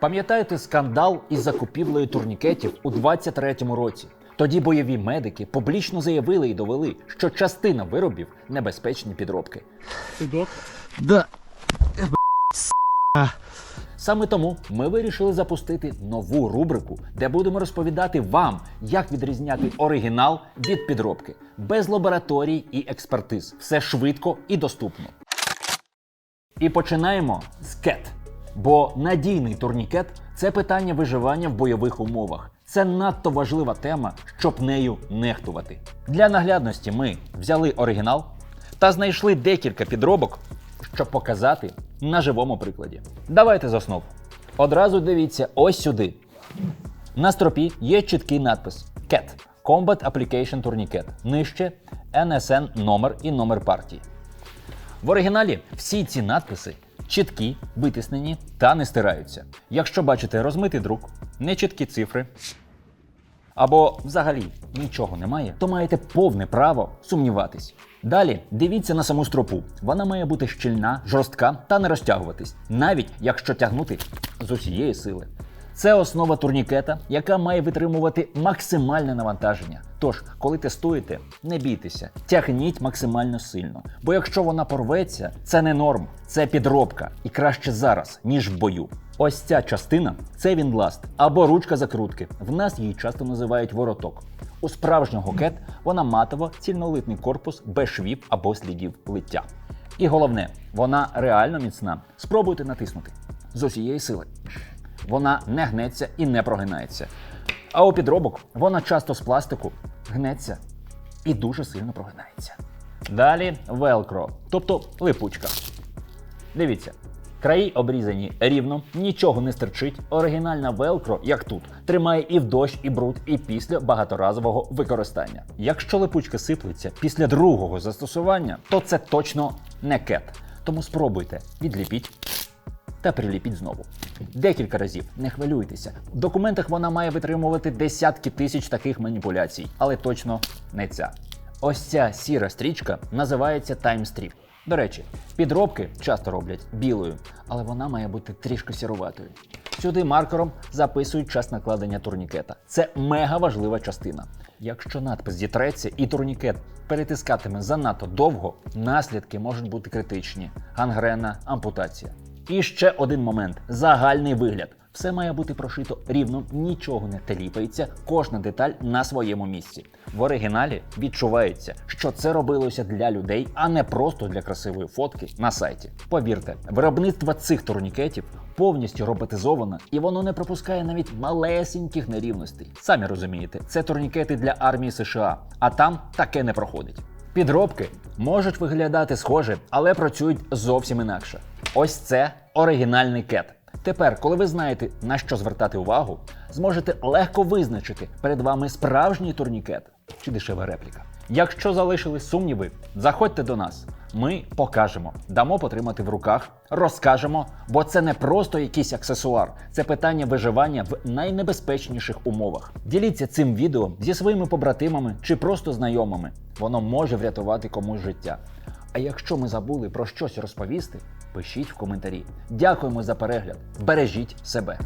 Пам'ятаєте скандал із закупівлею турнікетів у 23-му році? Тоді бойові медики публічно заявили і довели, що частина виробів небезпечні підробки. Да. Саме тому ми вирішили запустити нову рубрику, де будемо розповідати вам, як відрізняти оригінал від підробки, без лабораторій і експертиз. Все швидко і доступно. І починаємо з кет. Бо надійний турнікет це питання виживання в бойових умовах. Це надто важлива тема, щоб нею нехтувати. Для наглядності ми взяли оригінал та знайшли декілька підробок, щоб показати на живому прикладі. Давайте з основ. Одразу дивіться ось сюди. На стропі є чіткий надпис CAT Combat Application Tourniquet. Нижче NSN номер і номер партії. В оригіналі всі ці надписи чіткі, витиснені та не стираються. Якщо бачите розмитий друк, нечіткі цифри або взагалі нічого немає, то маєте повне право сумніватись. Далі дивіться на саму стропу. Вона має бути щільна, жорстка та не розтягуватись, навіть якщо тягнути з усієї сили. Це основа турнікета, яка має витримувати максимальне навантаження. Тож, коли тестуєте, не бійтеся, тягніть максимально сильно. Бо якщо вона порветься, це не норм, це підробка. І краще зараз, ніж в бою. Ось ця частина це вінласт або ручка закрутки. В нас її часто називають вороток. У справжнього кет вона матово цільнолитний корпус без швів або слідів лиття. І головне, вона реально міцна. Спробуйте натиснути з усієї сили. Вона не гнеться і не прогинається. А у підробок вона часто з пластику гнеться і дуже сильно прогинається. Далі велкро, тобто липучка. Дивіться, краї обрізані рівно, нічого не стерчить. Оригінальна велкро, як тут, тримає і в дощ, і бруд, і після багаторазового використання. Якщо липучка сиплеться після другого застосування, то це точно не кет. Тому спробуйте, відліпіть та приліпіть знову. Декілька разів, не хвилюйтеся. В документах вона має витримувати десятки тисяч таких маніпуляцій, але точно не ця. Ось ця сіра стрічка називається таймстріп. До речі, підробки часто роблять білою, але вона має бути трішки сіруватою. Сюди маркером записують час накладення турнікета. Це мега важлива частина. Якщо надпис зітреться і турнікет перетискатиме занадто довго, наслідки можуть бути критичні: гангрена, ампутація. І ще один момент: загальний вигляд. Все має бути прошито рівно, нічого не теліпається, кожна деталь на своєму місці. В оригіналі відчувається, що це робилося для людей, а не просто для красивої фотки на сайті. Повірте, виробництво цих турнікетів повністю роботизовано, і воно не пропускає навіть малесеньких нерівностей. Самі розумієте, це турнікети для армії США, а там таке не проходить. Підробки можуть виглядати схоже, але працюють зовсім інакше. Ось це оригінальний кет. Тепер, коли ви знаєте на що звертати увагу, зможете легко визначити перед вами справжній турнікет чи дешева репліка. Якщо залишили сумніви, заходьте до нас. Ми покажемо, дамо потримати в руках, розкажемо, бо це не просто якийсь аксесуар, це питання виживання в найнебезпечніших умовах. Діліться цим відео зі своїми побратимами чи просто знайомими. Воно може врятувати комусь життя. А якщо ми забули про щось розповісти, пишіть в коментарі. Дякуємо за перегляд. Бережіть себе.